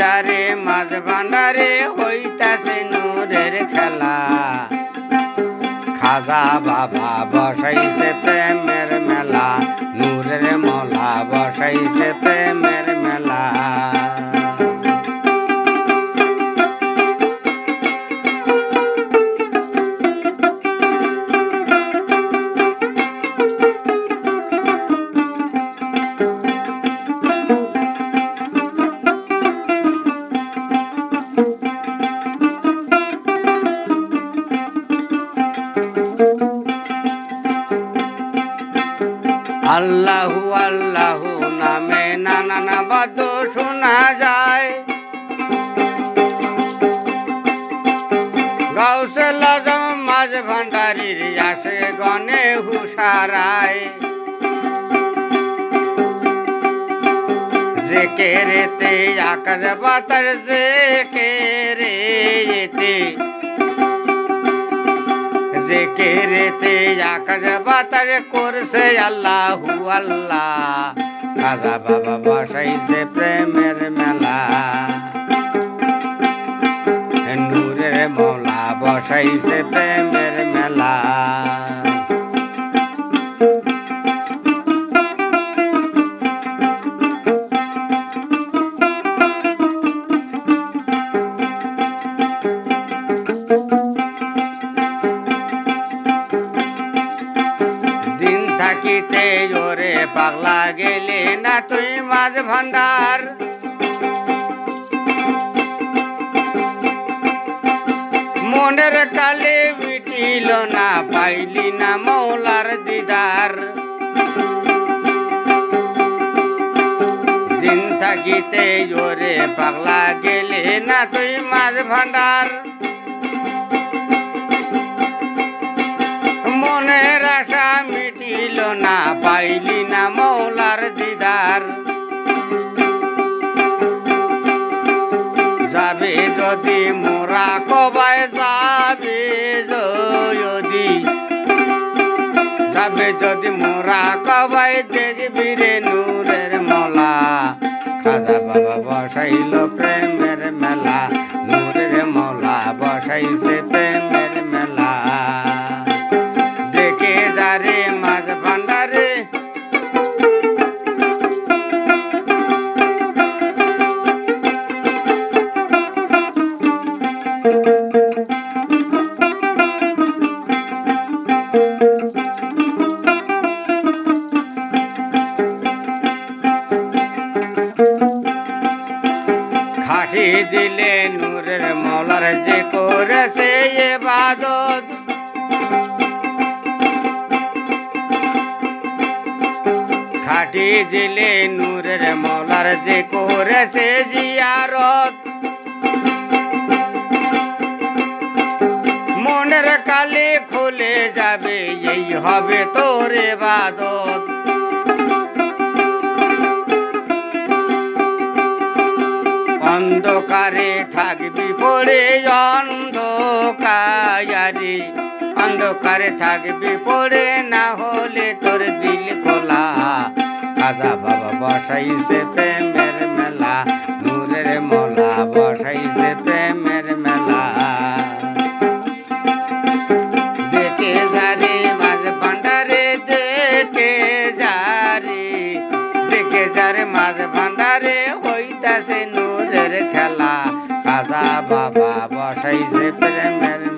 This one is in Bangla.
যারে মাছ ভান্ডারে হইতাছে নূরের খেলা। খাজা বাবা বসাইছে প্রেমের মেলা, নূরের মলা বসাইছে প্রেমের মেলা। আল্লাহু আল্লাহু নামে নানান বাদ্য শোনা যায়। গাউসেল আজম মাঝ ভান্ডারির আসে গনে হুসারায় যে কেরেতে আকাশ বাতাস যে কেরেতে যে কেরেতে আকাশ বাতাস করছে আল্লাহু আল্লাহ। কাজা বাবা বসাইছে প্রেমের মেলা। নূরের মৌলা বসাইছে প্রেমের থাকিতে ওরে পাগলা গেলে না তুই মাছ ভান্ডার? মনের কালে বিটিল না, পাইলি না মৌলার দিদার। দিন থাকিতে ওরে পাগলা গেলে না তুই মাছ ভান্ডার? পাইলি না মৌলার দিদার। যাবে যদি মোরা কবায় যাবে যদি। যাবে যদি মোরা কবাই, দেখবি রে নূরের মলা। খাজা বাবা বসাইল প্রেমের মেলা, নূরের মলা বসাইছে প্রেমের দিলে নূরের মলার যে করেছে এবাদত খাটি দিলে নূরের মলার যে করেছে জিয়ারত। মনের কালে খুলে যাবে, এই হবে তোর এবাদত। অন্ধকারে থাকবি পড়ে অন্ধকারি। অন্ধকারে থাকবি পড়ে, না হলে তোর দিল খোলা। কাজা বাবা বসাইছে প্রেমের মেলা, নূরের মলা বসাইছে প্রেমের বাবা বসাইছে প্রেমের